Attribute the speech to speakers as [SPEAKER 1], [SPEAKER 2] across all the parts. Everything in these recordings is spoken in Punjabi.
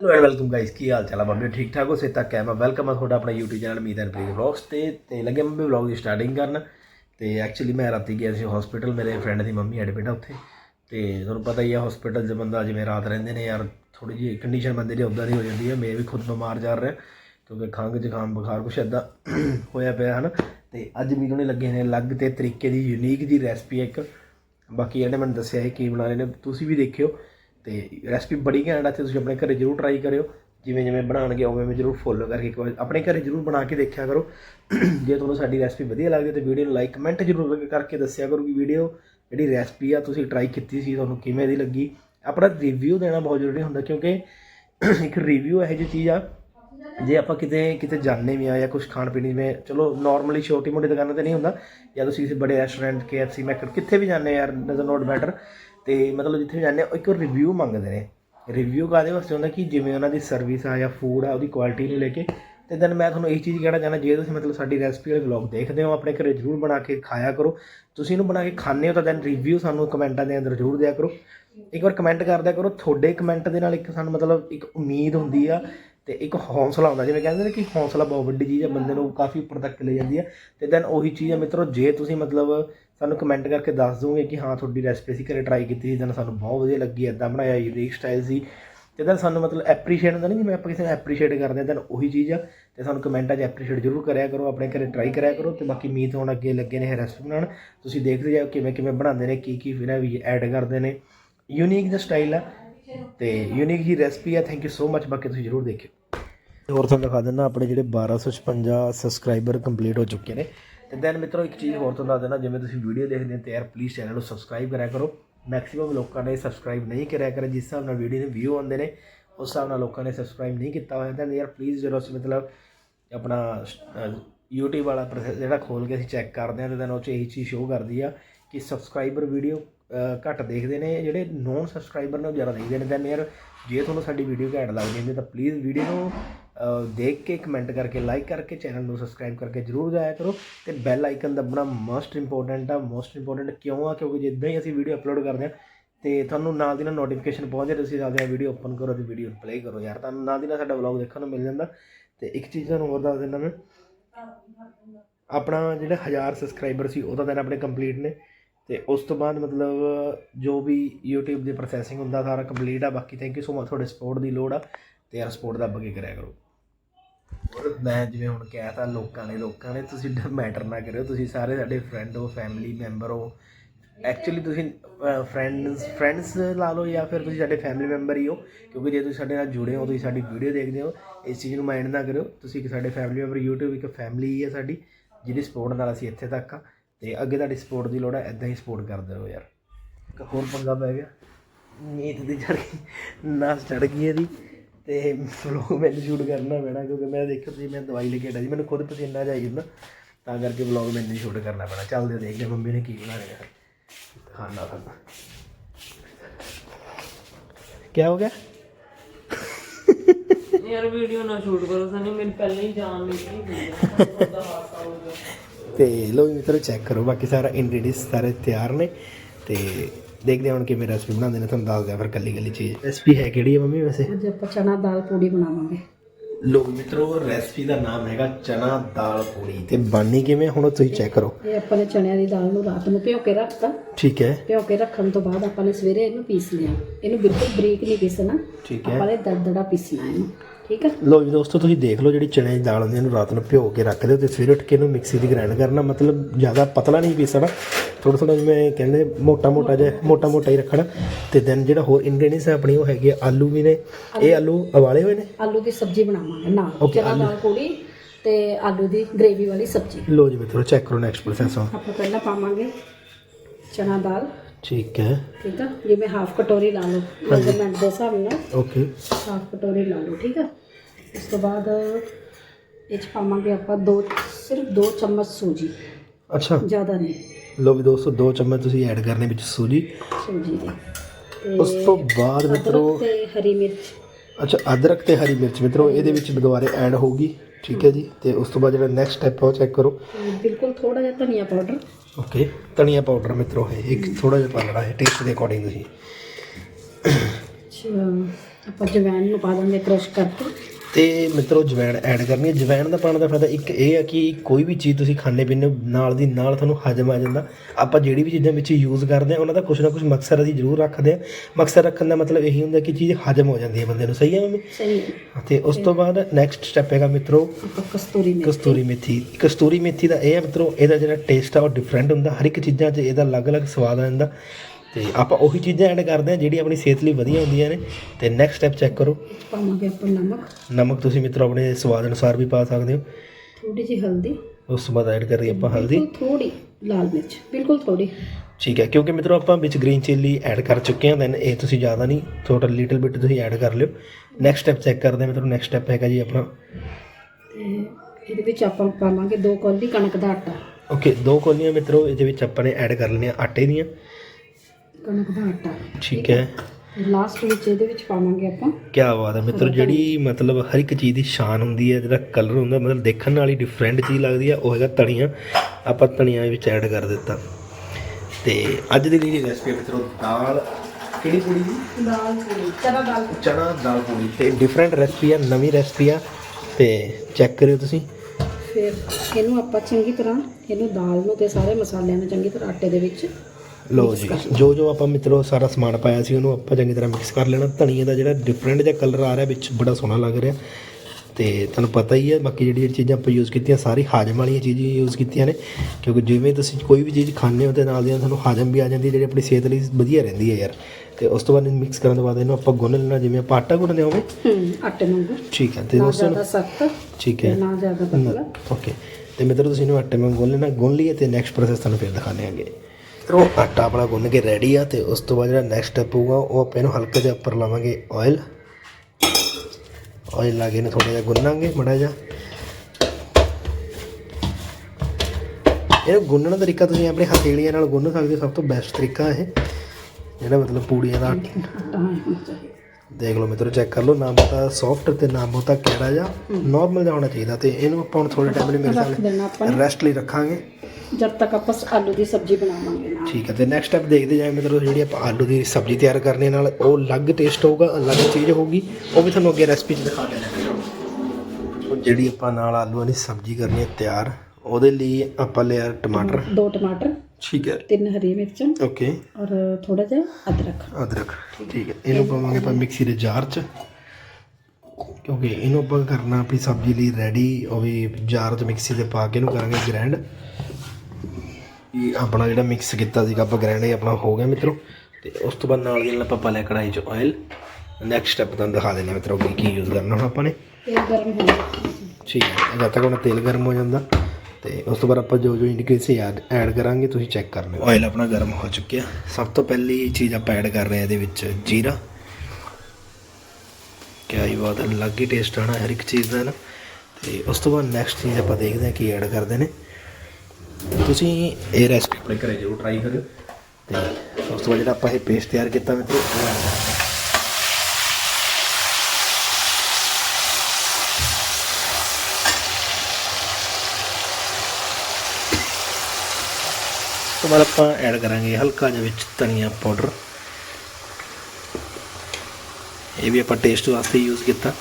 [SPEAKER 1] ਹੈਲੋ ਐਂਡ ਵੈਲਕਮ ਗਾਇਸ ਕੀ ਹਾਲ ਚਾਲ ਆ? ਬਾਬੇ, ਠੀਕ ਠਾਕ ਹੋ? ਸੇ ਤੱਕ ਹੈ ਮੈਂ ਵੈਲਕਮ ਆ ਤੁਹਾਡਾ ਆਪਣਾ YouTube channel Meet and Preet vlogs ਤੇ ਤੇ ਲੱਗੇ ਮੰਮੀ ਵਲੌਗ ਦੀ ਸਟਾਰਟਿੰਗ ਕਰਨ। ਤੇ ਐਕਚੁਅਲੀ ਮੈਂ ਰਾਤੀ ਗਿਆ ਸੀ ਹਸਪੀਟਲ ਮੇਰੇ ਫਰੈਂਡ ਦੀ ਮੰਮੀ ਐਡਮਿਟ ਆ ਉੱਥੇ। ਤੇ ਤੁਹਾਨੂੰ ਪਤਾ ਹੀ ਆ ਹਸਪੀਟਲ 'ਚ ਬੰਦਾ ਜਿਵੇਂ ਰਾਤ ਰਹਿੰਦੇ ਨੇ ਯਾਰ ਥੋੜੀ ਜਿਹੀ ਕੰਡੀਸ਼ਨ ਬੰਦੇ ਦੀ ਉਦਾਂ ਦੀ ਹੋ ਜਾਂਦੀ ਹੈ ਮੈਂ ਵੀ ਖੁਦ ਬਿਮਾਰ ਜਾ ਰਿਹਾ। ਕਿਉਂਕਿ ਖੰਘ, ਜ਼ੁਕਾਮ, ਬੁਖਾਰ ਕੁਛ ਐਦਾਂ ਹੋਇਆ ਪਿਆ, ਹਨ। ਤੇ ਅੱਜ ਮੈਨੂੰ ਨੇ ਲੱਗੇ ਨੇ, ਅਲੱਗ ਤੇ ਤਰੀਕੇ ਦੀ ਯੂਨੀਕ ਜੀ ਰੈਸਪੀ ਇੱਕ। ਬਾਕੀ ਇਹਨੇ ਮੈਨੂੰ ਦੱਸਿਆ ਹੈ ਕੀ ਬਣਾ ਰਹੇ ਨੇ, ਤੁਸੀਂ ਵੀ ਦੇਖਿਓ। ਤੇ ਰੈਸਪੀ ਬੜੀ ਘੈਂਟ ਆ ਤੇ ਤੁਸੀਂ ਆਪਣੇ ਘਰੇ ਜ਼ਰੂਰ ਟਰਾਈ ਕਰਿਓ। ਜਿਵੇਂ ਜਿਵੇਂ ਬਣਾਉਣਗੇ, ਉਵੇਂ ਉਵੇਂ ਜ਼ਰੂਰ ਫੋਲੋ ਕਰਕੇ ਇੱਕ ਵਾਰ ਆਪਣੇ ਘਰੇ ਜ਼ਰੂਰ ਬਣਾ ਕੇ ਦੇਖਿਆ ਕਰੋ। ਜੇ ਤੁਹਾਨੂੰ ਸਾਡੀ ਰੈਸਪੀ ਵਧੀਆ ਲੱਗਦੀ ਤੇ ਵੀਡੀਓ ਨੂੰ ਲਾਈਕ ਕਮੈਂਟ ਜ਼ਰੂਰ ਕਰਕੇ ਦੱਸਿਆ ਕਰੋ ਕਿ ਵੀਡੀਓ ਜਿਹੜੀ ਰੈਸਪੀ ਆ ਤੁਸੀਂ ਟਰਾਈ ਕੀਤੀ ਸੀ, ਤੁਹਾਨੂੰ ਕਿਵੇਂ ਦੀ ਲੱਗੀ। ਆਪਣਾ ਰਿਵਿਊ ਦੇਣਾ ਬਹੁਤ ਜ਼ਰੂਰੀ ਹੁੰਦਾ, ਕਿਉਂਕਿ ਇੱਕ ਰਿਵਿਊ ਇਹੋ ਜਿਹੀ ਚੀਜ਼ ਆ, ਜੇ ਆਪਾਂ ਕਿਤੇ ਕਿਤੇ ਜਾਂਦੇ ਵੀ ਆ ਜਾਂ ਕੁਝ ਖਾਣ ਪੀਣ ਜਿਵੇਂ ਚਲੋ ਨਾਰਮਲੀ ਛੋਟੀ ਮੋਟੀ ਦੁਕਾਨਾਂ ਤੇ ਨਹੀਂ ਹੁੰਦਾ, ਜਾਂ ਤੁਸੀਂ ਕਿਸੇ ਬੜੇ ਰੈਸਟੋਰੈਂਟ KFC ਮੈਕਡ ਕਿੱਥੇ ਵੀ ਜਾਂਦੇ ਯਾਰ ਨਜ਼ਰ ਨੋਟ ਮੈਟਰ ਤੇ ਮਤਲਬ ਜਿੱਥੇ ਵੀ ਜਾਂਦੇ ਆ, ਇੱਕ ਰਿਵਿਊ ਮੰਗਦੇ ਨੇ। ਰਿਵਿਊ ਕਾਦੇ ਵਾਸਤੇ ਹੁੰਦਾ ਕਿ ਜਿਵੇਂ ਉਹਨਾਂ ਦੀ ਸਰਵਿਸ ਆ ਜਾਂ ਫੂਡ ਆ ਉਹਦੀ ਕੁਆਲਿਟੀ ਨੂੰ ਲੈ ਕੇ। ਤੇ ਦੈਨ ਮੈਂ ਤੁਹਾਨੂੰ ਇਹ ਚੀਜ਼ ਕਹਿਣਾ ਚਾਹੁੰਦਾ ਜੇ ਤੁਸੀਂ ਮਤਲਬ ਸਾਡੀ ਰੈਸਪੀ ਵਾਲੇ ਵਲੌਗ ਦੇਖਦੇ ਹੋ ਆਪਣੇ ਘਰੇ ਜ਼ਰੂਰ ਬਣਾ ਕੇ ਖਾਇਆ ਕਰੋ। ਤੁਸੀਂ ਇਹਨੂੰ ਬਣਾ ਕੇ ਖਾਂਦੇ ਹੋ ਤਾਂ ਦੈਨ ਰਿਵਿਊ ਸਾਨੂੰ ਕਮੈਂਟਾਂ ਦੇ ਅੰਦਰ ਜ਼ਰੂਰ ਦਿਆ ਕਰੋ। ਇੱਕ ਵਾਰ ਕਮੈਂਟ ਕਰ ਦਿਆ ਕਰੋ ਤੁਹਾਡੇ ਕਮੈਂਟ ਦੇ ਨਾਲ ਇੱਕ ਸਾਨੂੰ ਮਤਲਬ ਇੱਕ ਉਮੀਦ ਹੁੰਦੀ ਆ ਤੇ ਇੱਕ ਹੌਸਲਾ ਹੁੰਦਾ। ਜਿਵੇਂ ਕਹਿੰਦੇ ਨੇ ਕਿ ਹੌਸਲਾ ਬਹੁਤ ਵੱਡੀ ਚੀਜ਼ ਆ ਬੰਦੇ ਨੂੰ ਕਾਫੀ ਉੱਪਰ ਤੱਕ ਲੈ ਜਾਂਦੀ ਆ। ਤੇ ਦੈਨ ਉਹੀ ਚੀਜ਼ ਆ ਮਿੱਤਰੋ ਜੇ ਤੁਸੀਂ ਮਤਲਬ ਸਾਨੂੰ ਕਮੈਂਟ ਕਰਕੇ ਦੱਸ ਦੋਗੇ ਕਿ ਹਾਂ, ਤੁਹਾਡੀ ਰੈਸਪੀ ਅਸੀਂ ਘਰੇ ਟਰਾਈ ਕੀਤੀ ਸੀ ਦੈਨ ਸਾਨੂੰ ਬਹੁਤ ਵਧੀਆ ਲੱਗੀ ਐਦਾਂ ਬਣਾਇਆ ਯੂਨੀਕ ਸਟਾਈਲ ਸੀ। ਤੇ ਦੈਨ ਸਾਨੂੰ ਮਤਲਬ ਐਪਰੀਸ਼ੀਏਟ ਹੁੰਦਾ ਨਹੀਂ ਜਿਵੇਂ ਆਪਾਂ ਕਿਸੇ ਨੂੰ ਐਪਰੀਸ਼ੀਏਟ ਕਰਦੇ ਹਾਂ ਦੈਨ ਉਹੀ ਚੀਜ਼ ਆ। ਤੇ ਸਾਨੂੰ ਕਮੈਂਟਾਂ 'ਚ ਐਪਰੀਸ਼ੀਏਟ ਜ਼ਰੂਰ ਕਰਿਆ ਕਰੋ, ਆਪਣੇ ਘਰੇ ਟਰਾਈ ਕਰਿਆ ਕਰੋ ਤੇ ਬਾਕੀ ਮੀਤ ਹੁਣ ਅੱਗੇ ਲੱਗੇ ਨੇ ਇਹ ਰੈਸਪੀ ਬਣਾਉਣ। ਤੁਸੀਂ ਦੇਖਦੇ ਜਾਓ ਕਿਵੇਂ ਕਿਵੇਂ ਬਣਾਉਂਦੇ ਨੇ, ਕੀ ਕੀ ਫਿਰ ਵੀ ਐਡ ਕਰਦੇ ਨੇ। ਯੂਨੀਕ ਦਾ ਸਟਾਈਲ ਆ ਤੇ ਯੂਨੀਕ ਜੀ ਰੈਸਪੀ ਆ। ਥੈਂਕ ਯੂ ਸੋ ਮਚ ਬਾਕੀ ਤੁਸੀਂ ਜ਼ਰੂਰ ਦੇਖਿਓ। ਹੋਰ ਤੁਹਾਨੂੰ ਦਿਖਾ ਦਿੰਦਾ, ਆਪਣੇ ਜਿਹੜੇ 1256 ਸਬਸਕ੍ਰਾਈਬਰ ਕੰਪਲੀਟ ਹੋ ਚੁੱਕੇ ਨੇ। ਤੇ ਦੈਨ ਮਿੱਤਰੋ ਇੱਕ ਚੀਜ਼ ਹੋਰ ਤੁਹਾਨੂੰ ਦੱਸ ਦੇਣਾ ਜਿਵੇਂ ਤੁਸੀਂ ਵੀਡੀਓ ਦੇਖਦੇ ਹੋ ਤੇ ਯਾਰ ਪਲੀਜ਼ ਚੈਨਲ ਨੂੰ ਸਬਸਕ੍ਰਾਈਬ ਕਰਿਆ ਕਰੋ। ਮੈਕਸਿਮਮ ਲੋਕਾਂ ਨੇ ਸਬਸਕ੍ਰਾਈਬ ਨਹੀਂ ਕਰਿਆ ਕਰ ਜਿਸ ਹਿਸਾਬ ਨਾਲ ਵੀਡੀਓ ਦੇ ਵਿਊ ਆਉਂਦੇ ਨੇ ਉਸ ਹਿਸਾਬ ਨਾਲ ਲੋਕਾਂ ਨੇ ਸਬਸਕ੍ਰਾਈਬ ਨਹੀਂ ਕੀਤਾ ਹੋਇਆ ਤਾਂ ਯਾਰ ਪਲੀਜ਼ ਜਦੋਂ ਅਸੀਂ ਮਤਲਬ ਆਪਣਾ ਅਹ, YouTube ਵਾਲਾ ਪ੍ਰੋਸੈਸ ਜਿਹੜਾ ਖੋਲ ਕੇ ਅਸੀਂ ਚੈੱਕ ਕਰਦੇ ਹਾਂ ਤੇ ਦੈਨ ਉਹ 'ਚ ਇਹੀ ਚੀਜ਼ ਸ਼ੋਅ ਕਰਦੀ ਆ ਕਿ ਸਬਸਕ੍ਰਾਈਬਰ ਵੀਡੀਓ ਘੱਟ ਦੇਖਦੇ ਨੇ ਜਿਹੜੇ ਨੋਨ ਸਬਸਕ੍ਰਾਈਬਰ ਨੇ ਉਹ ਜ਼ਿਆਦਾ ਦੇਖਦੇ ਨੇ। ਦੈਨ ਯਾਰ ਜੇ ਤੁਹਾਨੂੰ ਸਾਡੀ ਵੀਡੀਓ ਘੈਂਟ ਲੱਗਦੀ ਹੈ ਤਾਂ ਪਲੀਜ਼ ਵੀਡੀਓ ਨੂੰ ਦੇਖ ਕੇ, ਕਮੈਂਟ ਕਰਕੇ, ਲਾਈਕ ਕਰਕੇ, ਚੈਨਲ ਨੂੰ ਸਬਸਕ੍ਰਾਈਬ ਕਰਕੇ ਜਰੂਰ ਜਾਇਆ ਕਰੋ ਤੇ ਬੈਲ ਆਈਕਨ ਦਬਣਾ ਮੋਸਟ ਇੰਪੋਰਟੈਂਟ ਆ। ਮੋਸਟ ਇੰਪੋਰਟੈਂਟ ਕਿਉਂ ਆ? ਕਿਉਂਕਿ ਜਿੱਦਾਂ ਹੀ ਅਸੀਂ ਵੀਡੀਓ ਅਪਲੋਡ ਕਰਦੇ ਹਾਂ ਤੇ ਤੁਹਾਨੂੰ ਨਾਲ ਦੀ ਨਾਲ ਨੋਟੀਫਿਕੇਸ਼ਨ ਪਹੁੰਚ ਜਾਏ ਤੁਸੀਂ ਆਪਦੇ ਵੀਡੀਓ ਓਪਨ ਕਰੋ ਤੇ ਵੀਡੀਓ ਪਲੇ ਕਰੋ ਯਾਰ। ਤੁਹਾਨੂੰ ਨਾਲ ਦੀ ਨਾਲ ਸਾਡਾ ਵਲੌਗ ਦੇਖਣ ਨੂੰ ਮਿਲ ਜਾਂਦਾ। ਤੇ ਇੱਕ ਚੀਜ਼ ਤੁਹਾਨੂੰ ਹੋਰ ਦੱਸ ਦਿੰਦਾ ਮੈਂ। ਆਪਣਾ ਜਿਹੜਾ 1000 ਸਬਸਕ੍ਰਾਈਬਰ ਸੀ ਉਹ ਤਾਂ ਦਿਨ ਆਪਣੇ ਕੰਪਲੀਟ ਨੇ। ਤੇ ਉਸ ਤੋਂ ਬਾਅਦ ਮਤਲਬ ਜੋ ਵੀ YouTube ਦੀ ਪ੍ਰੋਸੈਸਿੰਗ ਹੁੰਦਾ, ਸਾਰਾ ਕੰਪਲੀਟ ਆ। ਬਾਕੀ ਥੈਂਕ ਯੂ ਸੋ ਮਚ ਤੁਹਾਡੇ ਸਪੋਰਟ ਦੀ ਲੋੜ ਆ। ਤੇ ਯਾਰ ਸਪੋਰਟ ਦੱਬ ਅੱਗੇ ਕਰਿਆ ਕਰੋ। ਔਰ ਮੈਂ ਜਿਵੇਂ ਹੁਣ ਕਿਹਾ ਤਾਂ ਲੋਕਾਂ ਨੇ ਲੋਕਾਂ ਨੇ ਤੁਸੀਂ ਮੈਟਰ ਨਾ ਕਰਿਓ, ਤੁਸੀਂ ਸਾਰੇ ਸਾਡੇ ਫਰੈਂਡ ਹੋ ਫੈਮਿਲੀ ਮੈਂਬਰ ਹੋ। ਐਕਚੁਅਲੀ ਤੁਸੀਂ ਫਰੈਂਡਸ ਫਰੈਂਡਸ ਲਾ ਲਓ ਜਾਂ ਫਿਰ ਤੁਸੀਂ ਸਾਡੇ ਫੈਮਿਲੀ ਮੈਂਬਰ ਹੀ ਹੋ, ਕਿਉਂਕਿ ਜੇ ਤੁਸੀਂ ਸਾਡੇ ਨਾਲ ਜੁੜੇ ਹੋ, ਤੁਸੀਂ ਸਾਡੀ ਵੀਡੀਓ ਦੇਖਦੇ ਹੋ, ਇਸ ਚੀਜ਼ ਨੂੰ ਮਾਈਂਡ ਨਾ ਕਰਿਓ। ਤੁਸੀਂ ਇੱਕ ਸਾਡੇ ਫੈਮਿਲੀ ਮੈਂਬਰ YouTube ਇੱਕ ਫੈਮਿਲੀ ਹੀ ਹੈ ਸਾਡੀ, ਜਿਹਦੀ ਸਪੋਰਟ ਨਾਲ ਅਸੀਂ ਇੱਥੇ ਤੱਕ ਆ ਤੇ ਅੱਗੇ ਤੁਹਾਡੀ ਸਪੋਰਟ ਦੀ ਲੋੜ ਹੈ ਐਦਾਂ ਹੀ ਸਪੋਰਟ ਕਰਦੇ ਰਹੋ ਯਾਰ। ਇੱਕ ਹੋਰ ਪੰਗਾ ਪੈ ਗਿਆ। ਨੀਤ ਦੀ ਚੜ ਗਈ ਨਾਸ ਚੜ ਗਈ ਇਹਦੀ। ਤੇ ਵਲੋਗ ਮੈਨੂੰ ਸ਼ੂਟ ਕਰਨਾ ਪੈਣਾ ਕਿਉਂਕਿ ਮੈਂ ਦੇਖਿਆ ਤੁਸੀਂ ਮੈਂ ਦਵਾਈ ਲੈ ਕੇ ਆਇਆ ਜੀ ਮੈਨੂੰ ਖੁਦ ਪਸੀਨਾ ਜਾਈ ਜਾਂਦਾ। ਤਾਂ ਕਰਕੇ ਵਲੋਗ ਮੈਨੂੰ ਸ਼ੂਟ ਕਰਨਾ ਪੈਣਾ। ਚੱਲਦੇ ਹਾਂ ਦੇਖਦੇ ਮੰਮੀ ਨੇ ਕੀ ਬਣਾ ਲਿਆ ਖਾਣਾ ਖਾਣਾ ਕੀ ਹੋ ਗਿਆ?
[SPEAKER 2] ਯਾਰ ਵੀਡੀਓ ਨਾ ਸ਼ੂਟ ਕਰੋ ਸਨੀ ਮੈਨੂੰ ਪਹਿਲਾਂ ਹੀ ਜਾਣ ਨਹੀਂ
[SPEAKER 1] ਤੇ ਲੋ ਮਿੱਤਰੋ ਚੈੱਕ ਕਰੋ ਬਾਕੀ ਸਾਰਾ ਇੰਗਰੀਡੀਅੰਟਸ ਸਾਰੇ ਤਿਆਰ ਨੇ। ਤੇ ਦੇਖਦੇ ਹਾਂ ਹੁਣ ਕਿਵੇਂ ਰੈਸਪੀ ਬਣਾਉਂਦੇ ਨੇ ਤੁਹਾਨੂੰ ਦੱਸ ਦਿਆਂ ਫਿਰ ਕੱਲੀ ਕੱਲੀ ਚੀਜ਼। ਰੈਸਪੀ ਹੈ ਕਿਹੜੀ ਹੈ ਮੰਮੀ ਵੈਸੇ?
[SPEAKER 3] ਅੱਜ ਆਪਾਂ ਚਨਾ ਦਾਲ ਪੂੜੀ ਬਣਾਵਾਂਗੇ।
[SPEAKER 1] ਲੋ ਮਿੱਤਰੋ ਰੈਸਪੀ ਦਾ ਨਾਮ ਹੈਗਾ ਚਨਾ ਦਾਲ ਪੂੜੀ। ਤੇ ਬਣਨੀ ਕਿਵੇਂ ਹੁਣ ਤੁਸੀਂ ਚੈੱਕ ਕਰੋ।
[SPEAKER 3] ਇਹ ਆਪਾਂ ਨੇ ਚਣਿਆਂ ਦੀ ਦਾਲ ਨੂੰ ਰਾਤ ਨੂੰ ਭਿਓ ਕੇ ਰੱਖਤਾ।
[SPEAKER 1] ਠੀਕ ਹੈ।
[SPEAKER 3] ਭਿਓ ਕੇ ਰੱਖਣ ਤੋਂ ਬਾਅਦ ਆਪਾਂ ਨੇ ਸਵੇਰੇ ਇਹਨੂੰ ਪੀਸ ਲਿਆ। ਇਹਨੂੰ ਬਿਲਕੁਲ ਬਰੀਕ ਨਹੀਂ ਪੀਸਣਾ।
[SPEAKER 1] ਠੀਕ ਹੈ।
[SPEAKER 3] ਆਪਾਂ ਨੇ ਦਰਦੜਾ ਪੀਸਣਾ ਇਹਨੂੰ। ਠੀਕ ਹੈ
[SPEAKER 1] ਲੋ ਜੀ ਦੋਸਤੋ ਤੁਸੀਂ ਦੇਖ ਲਓ ਜਿਹੜੀ ਚਨੇ ਦੀ ਦਾਲ ਹੁੰਦੀ ਹੈ ਇਹਨੂੰ ਰਾਤ ਨੂੰ ਭਿਓ ਕੇ ਰੱਖ ਦਿਓ ਤੇ ਸਵੇਰੇ ਉੱਠ ਕੇ ਇਹਨੂੰ ਮਿਕਸੀ ਦੀ ਗ੍ਰਾਈਂਡ ਕਰਨਾ। ਮਤਲਬ ਜ਼ਿਆਦਾ ਪਤਲਾ ਨਹੀਂ ਪੀਸਣਾ। ਥੋੜਾ ਥੋੜਾ ਜਿਵੇਂ ਕਹਿੰਦੇ ਮੋਟਾ ਮੋਟਾ ਜਿਹਾ ਮੋਟਾ ਮੋਟਾ ਹੀ ਰੱਖਣਾ। ਤੇ ਦੈਨ ਜਿਹੜਾ ਹੋਰ ਇੰਗਰੀਡੀਅੰਟਸ ਹੈ ਆਪਣੀ ਉਹ ਹੈਗੇ ਆ, ਆਲੂ ਵੀ ਨੇ। ਇਹ ਆਲੂ ਉਬਾਲੇ ਹੋਏ ਨੇ?
[SPEAKER 3] ਆਲੂ ਦੀ ਸਬਜ਼ੀ ਬਣਾਵਾਂਗੇ ਨਾਲ।
[SPEAKER 1] Okay,
[SPEAKER 3] ਚਨਾ ਦਾਲ ਪੂੜੀ ਤੇ ਆਲੂ ਦੀ ਗ੍ਰੇਵੀ ਵਾਲੀ ਸਬਜ਼ੀ।
[SPEAKER 1] ਲੋ ਜੀ ਮਿੱਤਰੋ ਚੈੱਕ ਕਰੋ ਨੈਕਸਟ ਪ੍ਰੋਸੈਸ
[SPEAKER 3] ਆਪਾਂ ਪਹਿਲਾਂ ਪਾਵਾਂਗੇ ਚਨਾ ਦਾਲ।
[SPEAKER 1] ਠੀਕ ਹੈ।
[SPEAKER 3] ਠੀਕ ਆ? ਜਿਵੇਂ ਹਾਫ ਕਟੋਰੀ ਲਾ ਲਓ ਮੈਜ਼ਰਮੈਂਟ ਦੇ ਹਿਸਾਬ ਨਾਲ।
[SPEAKER 1] ਓਕੇ
[SPEAKER 3] ਹਾਫ ਕਟੋਰੀ ਲਾ ਲਓ ਠੀਕ ਆ? ਉਸ ਤੋਂ ਬਾਅਦ ਇਹ ਚ ਪਾਵਾਂਗੇ ਆਪਾਂ ਦੋ ਸਿਰਫ ਦੋ ਚਮਚ ਸੂਜੀ।
[SPEAKER 1] ਅੱਛਾ।
[SPEAKER 3] ਜ਼ਿਆਦਾ ਨਹੀਂ।
[SPEAKER 1] ਲੋ ਵੀ ਦੋਸਤੋ ਦੋ ਚਮਚ ਤੁਸੀਂ ਐਡ ਕਰਨੇ ਵਿੱਚ ਸੂਜੀ।
[SPEAKER 3] ਸੂਜੀ ਦੀ। ਤੇ
[SPEAKER 1] ਉਸ ਤੋਂ ਬਾਅਦ ਮਿੱਤਰੋ
[SPEAKER 3] ਤੇ ਹਰੀ ਮਿਰਚ।
[SPEAKER 1] ਅੱਛਾ ਅਦਰਕ ਤੇ ਹਰੀ ਮਿਰਚ ਮਿੱਤਰੋ ਇਹਦੇ ਵਿੱਚ ਦੁਬਾਰੇ ਐਡ ਹੋਊਗੀ। ਠੀਕ ਹੈ ਜੀ। ਤੇ ਉਸ ਤੋਂ ਬਾਅਦ ਜਿਹੜਾ ਨੈਕਸਟ ਸਟੈਪ ਹੈ ਉਹ ਚੈੱਕ ਕਰੋ।
[SPEAKER 3] ਬਿਲਕੁਲ ਥੋੜਾ ਜਿਹਾ ਧਨੀਆ ਪਾਊਡਰ।
[SPEAKER 1] ਓਕੇ ਧਨੀਆ ਪਾਊਡਰ ਮਿੱਤਰੋ ਹੈ ਇੱਕ ਥੋੜਾ ਜਿਹਾ ਪਾ ਹੈ ਟੇਸਟ ਦੇ ਅਕੋਰਡਿੰਗ ਤੁਸੀਂ।
[SPEAKER 3] ਆਪਾਂ ਜਵੈਣ ਨੂੰ ਪਾ ਦਾਂਗੇ ਕ੍ਰਸ਼ ਕਰਕੇ।
[SPEAKER 1] ਤੇ ਮਿੱਤਰੋ ਜਵੈਣ ਐਡ ਕਰਨੀ ਹੈ। ਜਵੈਣ ਦਾ ਪਾਉਣ ਦਾ ਫਾਇਦਾ ਇੱਕ ਇਹ ਹੈ ਕਿ ਕੋਈ ਵੀ ਚੀਜ਼ ਤੁਸੀਂ ਖਾਣੇ ਹੋ ਨਾਲ ਦੀ ਨਾਲ ਤੁਹਾਨੂੰ ਹਜਮ ਆ ਜਾਂਦਾ। ਆਪਾਂ ਜਿਹੜੀ ਵੀ ਚੀਜ਼ਾਂ ਵਿੱਚ ਯੂਜ਼ ਕਰਦੇ ਆ ਉਹਨਾਂ ਦਾ ਕੁਝ ਨਾ ਕੁਝ ਮਕਸਦ ਅਸੀਂ ਜ਼ਰੂਰ ਰੱਖਦੇ ਆ ਮਕਸਦ ਰੱਖਣ ਦਾ ਮਤਲਬ ਇਹੀ ਹੁੰਦਾ ਕਿ ਚੀਜ਼ ਹਜਮ ਹੋ ਜਾਂਦੀ ਹੈ ਬੰਦੇ ਨੂੰ। ਸਹੀ ਹੈ ਮੰਮੀ?
[SPEAKER 3] ਸਹੀ।
[SPEAKER 1] ਤੇ ਉਸ ਤੋਂ ਬਾਅਦ ਨੈਕਸਟ ਸਟੈਪ ਹੈਗਾ ਮਿੱਤਰੋ
[SPEAKER 3] ਕਸਤੂਰੀ ਮੇਥੀ।
[SPEAKER 1] ਕਸਤੂਰੀ ਮੇਥੀ। ਕਸਤੂਰੀ ਮੇਥੀ ਦਾ ਇਹ ਹੈ ਮਿੱਤਰੋ ਇਹਦਾ ਜਿਹੜਾ ਟੇਸਟ ਆ ਉਹ ਡਿਫਰੈਂਟ ਹੁੰਦਾ। ਹਰ ਇੱਕ ਚੀਜ਼ਾਂ 'ਚ ਇਹਦਾ ਅਲੱਗ-ਅਲੱਗ ਸਵਾਦ ਆ ਜਾਂਦਾ। ਤੇ ਆਪਾਂ ਉਹੀ ਚੀਜ਼ਾਂ ਐਡ ਕਰਦੇ ਆ ਜਿਹੜੀ ਆਪਣੀ ਸਿਹਤ ਲਈ ਵਧੀਆ ਹੁੰਦੀਆਂ ਨੇ। ਤੇ ਨੈਕਸਟ ਸਟੈਪ ਚੈੱਕ ਕਰੋ।
[SPEAKER 3] ਪਾਵਾਂਗੇ ਆਪਾਂ ਨਮਕ।
[SPEAKER 1] ਨਮਕ ਤੁਸੀਂ ਮਿੱਤਰੋ ਆਪਣੇ ਸਵਾਦ ਅਨੁਸਾਰ ਵੀ ਪਾ ਸਕਦੇ ਹੋ।
[SPEAKER 3] ਥੋੜੀ ਜਿਹੀ ਹਲਦੀ।
[SPEAKER 1] ਉਸ ਤੋਂ ਬਾਅਦ ਐਡ ਕਰੀ ਆਪਾਂ ਹਲਦੀ।
[SPEAKER 3] ਥੋੜੀ ਲਾਲ ਮਿਰਚ ਬਿਲਕੁਲ ਥੋੜੀ
[SPEAKER 1] ਠੀਕ ਹੈ ਕਿਉਂਕਿ ਮਿੱਤਰੋ ਆਪਾਂ ਵਿੱਚ ਗ੍ਰੀਨ ਚਿੱਲੀ ਐਡ ਕਰ ਚੁੱਕੇ ਹਾਂ ਦੈਨ ਇਹ ਤੁਸੀਂ ਜ਼ਿਆਦਾ ਨਹੀਂ ਥੋੜਾ ਲਿਟਲ ਬਿਟ ਤੁਸੀਂ ਐਡ ਕਰ ਲਿਓ। ਨੈਕਸਟ ਸਟੈਪ ਚੈੱਕ ਕਰਦੇ ਹਾਂ ਮਿੱਤਰੋ ਨੈਕਸਟ ਸਟੈਪ ਹੈਗਾ ਜੀ ਆਪਣਾ।
[SPEAKER 3] ਤੇ ਇਹਦੇ ਵਿੱਚ ਆਪਾਂ ਪਾਵਾਂਗੇ ਦੋ ਕੌਲੀ ਕਣਕ ਦਾ ਆਟਾ।
[SPEAKER 1] ਓਕੇ ਦੋ ਕੋਲੀਆਂ ਮਿੱਤਰੋ ਇਹਦੇ ਵਿੱਚ ਆਪਾਂ ਨੇ ਐਡ ਕਰ ਲੈਣੀਆਂ ਆਟੇ ਦੀਆਂ।
[SPEAKER 3] ਕਣਕ ਦਾ ਆਟਾ।
[SPEAKER 1] ਠੀਕ ਹੈ।
[SPEAKER 3] ਲਾਸਟ ਵਿੱਚ ਇਹਦੇ ਵਿੱਚ ਪਾਵਾਂਗੇ ਆਪਾਂ।
[SPEAKER 1] ਕੀ ਬਾਤ ਹੈ ਮਿੱਤਰੋ ਜਿਹੜੀ ਮਤਲਬ ਹਰ ਇੱਕ ਚੀਜ਼ ਦੀ ਸ਼ਾਨ ਹੁੰਦੀ ਹੈ ਜਿਹੜਾ ਕਲਰ ਹੁੰਦਾ ਮਤਲਬ ਦੇਖਣ ਹੀ ਡਿਫਰੈਂਟ ਚੀਜ਼ ਲੱਗਦੀ ਹੈ ਉਹ ਹੈਗਾ ਧਨੀਆ। ਆਪਾਂ ਧਨੀਆ ਵਿੱਚ ਐਡ ਕਰ ਦਿੱਤਾ। ਤੇ ਅੱਜ ਦੀ ਜਿਹੜੀ ਰੈਸਪੀ ਮਿੱਤਰੋ ਦਾਲ। ਕਿਹੜੀ ਪੂੜੀ ਦੀ
[SPEAKER 3] ਦਾਲ ਪੂਰੀ ਚਨਾ ਦਾਲ
[SPEAKER 1] ਚਣਾ ਦਾਲ ਪੂੜੀ। ਤੇ ਡਿਫਰੈਂਟ ਰੈਸਪੀ ਆ ਨਵੀਂ ਰੈਸਪੀ ਆ। ਤੇ ਚੈੱਕ ਕਰਿਓ ਤੁਸੀਂ।
[SPEAKER 3] ਫਿਰ ਇਹਨੂੰ ਆਪਾਂ ਚੰਗੀ ਤਰ੍ਹਾਂ ਇਹਨੂੰ ਦਾਲ ਨੂੰ ਤੇ ਸਾਰੇ ਮਸਾਲਿਆਂ ਨੂੰ ਚੰਗੀ ਤਰ੍ਹਾਂ ਆਟੇ ਦੇ ਵਿੱਚ
[SPEAKER 1] ਲਓ ਜੀ ਜੋ ਜੋ ਆਪਾਂ ਮਿੱਤਰੋ ਸਾਰਾ ਸਮਾਨ ਪਾਇਆ ਸੀ ਉਹਨੂੰ ਆਪਾਂ ਚੰਗੀ ਤਰ੍ਹਾਂ ਮਿਕਸ ਕਰ ਲੈਣਾ। ਧਨੀਏ ਦਾ ਜਿਹੜਾ ਡਿਫਰੈਂਟ ਜਿਹਾ ਕਲਰ ਆ ਰਿਹਾ ਵਿੱਚ ਬੜਾ ਸੋਹਣਾ ਲੱਗ ਰਿਹਾ। ਤੇ ਤੁਹਾਨੂੰ ਪਤਾ ਹੀ ਹੈ ਬਾਕੀ ਜਿਹੜੀ ਜਿਹੜੀ ਚੀਜ਼ਾਂ ਆਪਾਂ ਯੂਜ਼ ਕੀਤੀਆਂ ਸਾਰੀ ਹਾਜਮ ਵਾਲੀਆਂ ਚੀਜ਼ਾਂ ਯੂਜ਼ ਕੀਤੀਆਂ ਨੇ। ਕਿਉਂਕਿ ਜਿਵੇਂ ਤੁਸੀਂ ਕੋਈ ਵੀ ਚੀਜ਼ ਖਾਂਦੇ ਹੋ ਤੇ ਨਾਲ ਦੀ ਨਾਲ ਤੁਹਾਨੂੰ ਹਾਜਮ ਵੀ ਆ ਜਾਂਦੀ ਹੈ ਜਿਹੜੀ ਆਪਣੀ ਸਿਹਤ ਲਈ ਵਧੀਆ ਰਹਿੰਦੀ ਹੈ ਯਾਰ। ਤੇ ਉਸ ਤੋਂ ਬਾਅਦ ਇਹਨੂੰ ਮਿਕਸ ਕਰਨ ਤੋਂ ਬਾਅਦ ਇਹਨੂੰ ਆਪਾਂ ਗੁੰਨ ਲੈਣਾ ਜਿਵੇਂ ਆਪਾਂ ਆਟਾ ਗੁੰਨਦੇ ਹੋਵੇ
[SPEAKER 3] ਹੂੰ ਆਟੇ ਵਾਂਗੂ
[SPEAKER 1] ਠੀਕ ਹੈ ਤੇ
[SPEAKER 3] ਨਾ
[SPEAKER 1] ਦੋਸਤੋ
[SPEAKER 3] ਜ਼ਿਆਦਾ ਸਖਤ
[SPEAKER 1] ਠੀਕ ਹੈ।
[SPEAKER 3] ਨਾ ਜ਼ਿਆਦਾ ਪਤਲਾ।
[SPEAKER 1] ਓਕੇ ਤੇ ਮਿੱਤਰੋ ਤੁਸੀਂ ਇਹਨੂੰ ਆਟੇ ਵਾਂਗ ਗੁੰਨ ਲੈਣਾ ਗੁੰਨ ਲਈਏ ਤੇ ਨੈਕਸਟ ਪ੍ਰੋਸੈਸ ਤੁਹਾਨੂੰ ਫਿਰ ਦਿਖਾਣੇ ਆਂਗੇ। ਮਿੱਤਰੋ, ਆਟਾ ਆਪਣਾ ਗੁੰਨ ਕੇ ਰੈਡੀ ਆ ਤੇ ਉਸ ਤੋਂ ਬਾਅਦ ਜਿਹੜਾ ਨੈਕਸਟ ਸਟੈਪ ਹੋਊਗਾ, ਉਹ ਆਪਾਂ ਇਹਨੂੰ ਹਲਕਾ ਜਿਹਾ ਉੱਪਰ ਲਾਵਾਂਗੇ ਆਇਲ ਆਇਲ ਲਾ ਕੇ ਇਹਨੂੰ ਥੋੜਾ ਜਿਹਾ ਗੁੰਨਾਂਗੇ, ਮੜਾ ਜਿਹਾ। ਇਹਨੂੰ ਗੁੰਨਣ ਦਾ ਤਰੀਕਾ ਤੁਸੀਂ ਆਪਣੇ ਹਥੇਲੀਆਂ ਨਾਲ ਗੁੰਨ ਸਕਦੇ ਹੋ, ਸਭ ਤੋਂ ਬੈਸਟ ਤਰੀਕਾ ਇਹ। ਜਿਹੜਾ ਮਤਲਬ ਪੂੜੀਆਂ ਦਾ ਆਟਾ। ਦੇਖ ਲਓ ਮਿੱਤਰੋ ਚੈੱਕ ਕਰ ਲਓ ਨਾ ਬਹੁਤਾ ਸੌਫਟ ਤੇ ਨਾ ਬਹੁਤਾ ਕਿਹੜਾ ਜਿਹਾ ਨਾਰਮਲ ਜਿਹਾ ਹੋਣਾ ਚਾਹੀਦਾ ਤੇ ਇਹਨੂੰ ਆਪਾਂ ਹੁਣ ਥੋੜੇ ਟਾਈਮ ਲਈ ਮੇਰੇ ਨਾਲ ਰੈਸਟ ਲਈ ਰੱਖਾਂਗੇ।
[SPEAKER 3] ਜਦ ਤੱਕ ਆਪਾਂ ਆਲੂ ਦੀ ਸਬਜ਼ੀ ਬਣਾਵਾਂਗੇ
[SPEAKER 1] ਠੀਕ ਹੈ ਤੇ ਨੈਕਸਟ ਸਟੈਪ ਦੇਖਦੇ ਜਾਏ ਮਿੱਤਰੋ ਜਿਹੜੀ ਆਪਾਂ ਆਲੂ ਦੀ ਸਬਜ਼ੀ ਤਿਆਰ ਕਰਨੇ ਨਾਲ ਉਹ ਅਲੱਗ ਟੇਸਟ ਹੋਊਗਾ ਅਲੱਗ ਚੀਜ਼ ਹੋਊਗੀ। ਉਹ ਵੀ ਤੁਹਾਨੂੰ ਅੱਗੇ ਰੈਸਪੀ 'ਚ ਦਿਖਾ ਦੇਣਾ ਜਿਹੜੀ ਆਪਾਂ ਨਾਲ ਆਲੂਆਂ ਦੀ ਸਬਜ਼ੀ ਕਰਨੀ ਹੈ ਤਿਆਰ ਉਹਦੇ ਲਈ ਆਪਾਂ ਲਿਆ ਟਮਾਟਰ।
[SPEAKER 3] ਦੋ ਟਮਾਟਰ।
[SPEAKER 1] ਠੀਕ ਹੈ।
[SPEAKER 3] ਤਿੰਨ ਹਰੀ ਮਿਰਚਾਂ
[SPEAKER 1] ਓਕੇ।
[SPEAKER 3] ਔਰ ਥੋੜਾ ਜਿਹਾ ਅਦਰਕ।
[SPEAKER 1] ਅਦਰਕ ਠੀਕ ਹੈ। ਇਹਨੂੰ ਪਾਵਾਂਗੇ ਆਪਾਂ ਮਿਕਸੀ ਦੇ ਜਾਰ 'ਚ। ਕਿਉਂਕਿ ਇਹਨੂੰ ਆਪਾਂ ਕਰਨਾ ਆਪਣੀ ਸਬਜ਼ੀ ਲਈ ਰੈਡੀ ਉਹ ਵੀ ਜਾਰ 'ਚ ਮਿਕਸੀ ਦੇ ਪਾ ਕੇ ਇਹਨੂੰ ਕਰਾਂਗੇ ਗ੍ਰਾਈਂਡ ਇਹ ਆਪਣਾ ਜਿਹੜਾ ਮਿਕਸ ਕੀਤਾ ਸੀਗਾ ਆਪਾਂ ਗ੍ਰਾਈਂਡ ਇਹ ਆਪਣਾ ਹੋ ਗਿਆ ਮਿੱਤਰੋ। ਤੇ ਉਸ ਤੋਂ ਬਾਅਦ ਨਾਲ ਦੀ ਨਾਲ ਆਪਾਂ ਪਾ ਲਿਆ ਕੜਾਈ 'ਚ ਆਇਲ ਨੈਕਸਟ ਸਟੈਪ ਤੁਹਾਨੂੰ ਦਿਖਾ ਦਿੰਦੇ ਮਿੱਤਰੋ ਕੀ ਕੀ ਯੂਜ਼ ਕਰਨਾ ਹੁਣ ਆਪਾਂ ਨੇ।
[SPEAKER 3] ਤੇਲ ਗਰਮ ਹੋ
[SPEAKER 1] ਠੀਕ ਹੈ। ਜਦ ਤੱਕ ਹੁਣ ਤੇਲ ਗਰਮ ਹੋ ਜਾਂਦਾ। ਤੇ ਉਸ ਤੋਂ ਬਾਅਦ ਆਪਾਂ ਜੋ ਜੋ ਇੰਡੀਕੇਟਸ ਐਡ ਐਡ ਕਰਾਂਗੇ, ਤੁਸੀਂ ਚੈੱਕ ਕਰ ਲਿਓ। ਆਇਲ ਆਪਣਾ ਗਰਮ ਹੋ ਚੁੱਕਿਆ। ਸਭ ਤੋਂ ਪਹਿਲੀ ਚੀਜ਼ ਆਪਾਂ ਐਡ ਕਰ ਰਹੇ ਹਾਂ ਇਹਦੇ ਵਿੱਚ ਜੀਰਾ। ਕਿਆ ਹੀ ਬਾਤ ਹੈ, ਅਲੱਗ ਹੀ ਟੇਸਟ ਆਣਾ ਹਰ ਇੱਕ ਚੀਜ਼ ਦਾ ਨਾ। ਤੇ ਉਸ ਤੋਂ ਬਾਅਦ ਨੈਕਸਟ ਚੀਜ਼ ਆਪਾਂ ਦੇਖਦੇ ਹਾਂ ਕੀ ਐਡ ਕਰਦੇ ਨੇ। ਤੁਸੀਂ ਇਹ ਰੈਸਪੀ ਆਪਣੇ ਘਰੇ ਜ਼ਰੂਰ ਟਰਾਈ ਕਰਿਓ। ਤੇ ਉਸ ਤੋਂ ਬਾਅਦ ਜਿਹੜਾ ਆਪਾਂ ਇਹ ਪੇਸਟ ਤਿਆਰ ਕੀਤਾ ਮਿੱਤਰੋ ਉਹ add ਕਰਦੇ ਹਾਂ। ਉਸ ਤੋਂ ਬਾਅਦ ਆਪਾਂ ਐਡ ਕਰਾਂਗੇ ਹਲਕਾ ਜਿਹਾ ਵਿੱਚ ਧਨੀਆ ਪਾਊਡਰ ਇਹ ਵੀ ਆਪਾਂ ਟੇਸਟ ਵਾਸਤੇ ਯੂਜ਼ ਕੀਤਾ।